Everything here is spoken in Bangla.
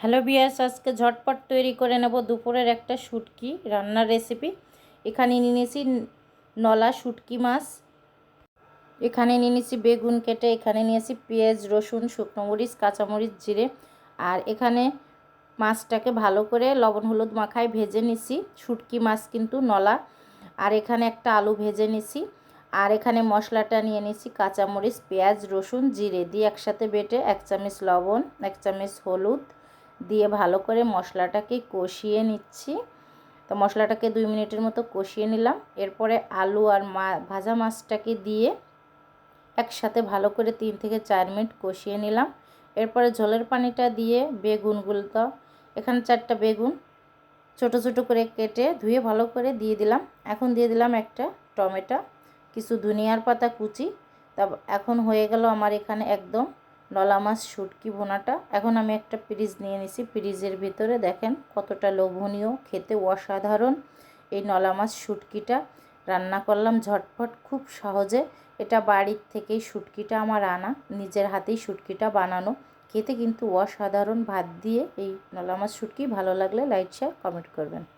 হ্যালো বিয়াস আজকে ঝটপট তৈরি করে নেব দুপুরের একটা শুটকি রান্নার রেসিপি এখানে নিয়ে নিয়েছি নলা শুটকি মাছ। এখানে নিয়ে নিয়েছি বেগুন কেটে, এখানে নিয়েছি পেঁয়াজ, রসুন, শুকনো মরিচ কাঁচামরিচ জিরে। আর এখানে মাছটাকে ভালো করে লবণ হলুদ মাখায় ভেজে নিছি। শুটকি মাছ কিন্তু নলা। আর এখানে একটা আলু ভেজে নিছি। আর এখানে মশলাটা নিয়ে নিছি কাঁচামরিচ পেঁয়াজ, রসুন, জিরে। দিয়ে একসাথে বেটে এক চামচ লবণ, এক চামচ হলুদ দিয়ে ভালো করে মশলাটাকে কষিয়ে নিচ্ছি। তো মশলাটাকে দুই মিনিটের মতো কষিয়ে নিলাম। এরপরে আলু আর মা, ভাজা মাছটাকে দিয়ে একসাথে ভালো করে তিন থেকে চার মিনিট কষিয়ে নিলাম। এরপরে ঝোলের পানিটা দিয়ে বেগুনগুলো তো এখানে চারটা বেগুন ছোট ছোট করে কেটে ধুয়ে ভালো করে দিয়ে দিলাম। এখন দিয়ে দিলাম একটা টমেটো, কিছু ধনিয়ার পাতা কুচি। তা এখন হয়ে গেল আমার এখানে একদম নলা মাছ, শুটকি, ভোনাটা। এখন আমি একটা ফ্রিজ নিয়ে নিছি। ফ্রিজের ভিতরে দেখেন কতটা লোভনীয়, খেতে অসাধারণ এই নলা মাছ, শুটকিটা। রান্না করলাম ঝটফট খুব সহজে। এটা বাড়ির থেকেই শুটকিটা আমার আনা। নিজের হাতেই শুটকিটা বানানো। খেতে কিন্তু অসাধারণ। ভাত দিয়ে এই নলা মাছ, শুটকি। ভালো লাগলে লাইক শেয়ার কমেন্ট করবেন।